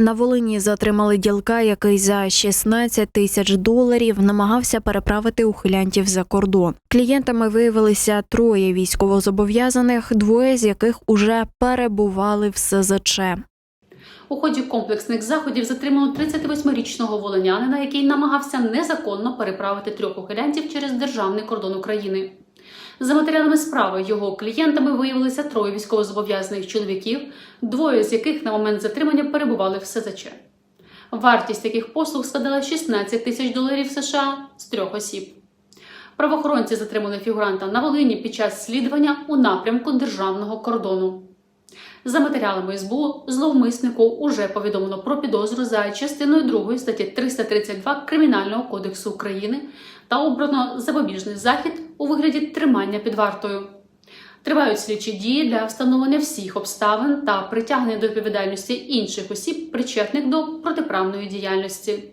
На Волині затримали ділка, який за 16 тисяч доларів намагався переправити ухилянтів за кордон. Клієнтами виявилися троє військовозобов'язаних, двоє з яких уже перебували в СЗЧ. У ході комплексних заходів затримано 38-річного волинянина, який намагався незаконно переправити трьох ухилянтів через державний кордон України. За матеріалами справи його клієнтами виявилися троє військовозобов'язаних чоловіків, двоє з яких на момент затримання перебували в СЗЧ. Вартість таких послуг складала 16 тисяч доларів США з трьох осіб. Правоохоронці затримали фігуранта на Волині під час слідування у напрямку державного кордону. За матеріалами СБУ зловмиснику уже повідомлено про підозру за частиною 2 статті 332 Кримінального кодексу України та обрано запобіжний захід у вигляді тримання під вартою. Тривають слідчі дії для встановлення всіх обставин та притягнення до відповідальності інших осіб, причетних до протиправної діяльності.